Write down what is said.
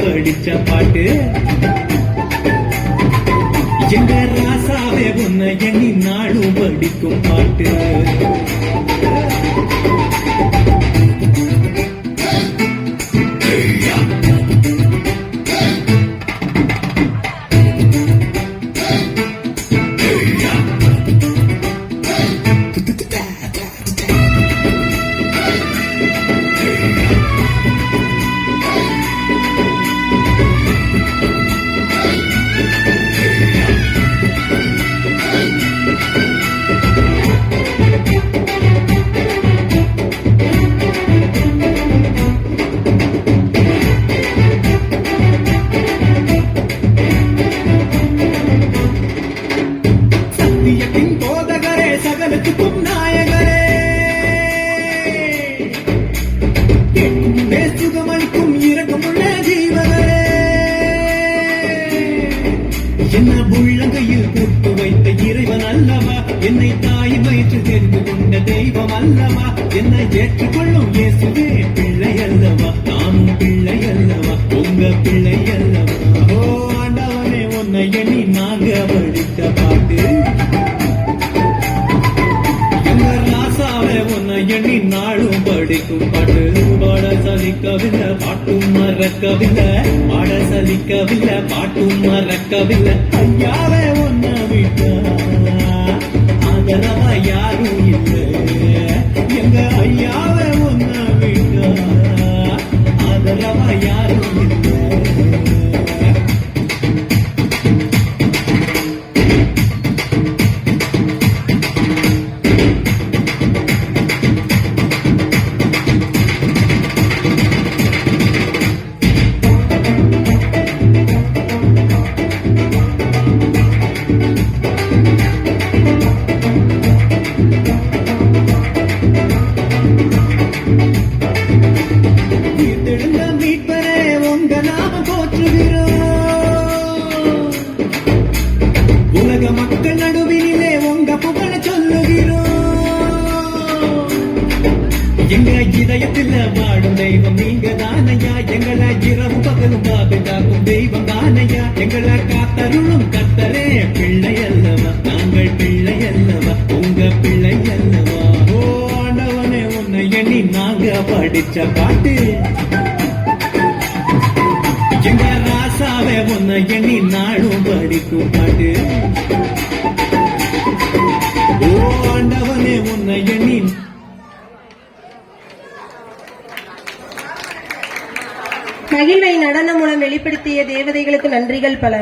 படிச்ச பாட்டு. எங்க ராசாவே உன்னை எண்ணி நாளும் படிக்கும் பாட்டு. சத்தியத்தின் பேச்சு வயிற்று தெரிந்து கொண்ட தெய்வம் அல்லவா என்னை ஏற்றுக்கொள்ளும் இயேசுவே பிள்ளை அல்லவா நானும் பிள்ளை அல்லவா உங்க பிள்ளை அல்லவா ஓ ஆண்டவனே உன்னை எண்ணி நாங்க படித்த பாட்டு. எங்க ராசாவே உன்னை எண்ணி நாளும் படிக்கும் பாட்டு. பாட சலிக்கவில்லை பாட்டும் மறக்கவில்லை. பாட சலிக்கவில்லை பாட்டும் மறக்கவில்லை. ஐயாவே உன்னை விட்டா ஆதரவா யாரும் இல்லை. உலகத்துல வாடும் தெய்வம். நீங்க தானையா? எங்களை இரவு பகலும் பாதுகாக்கும் தெய்வம் தானையா? எங்களை காத்தருளும் கத்தரே பிள்ளை அல்லவா நாங்கள் பிள்ளை அல்லவா உங்க பிள்ளை அல்லவா ஓ ஆண்டவனே உன்னை எண்ணி நாங்க படிச்ச பாட்டு. எங்க ராசாவே உன்னை எண்ணி நாளும் படிக்கும் பாட்டு. ஓ ஆண்டவனே உன்னை எண்ணி மகிழ்வை நடனம் மூலம் வெளிப்படுத்திய தேவதைகளுக்கு நன்றிகள் பல.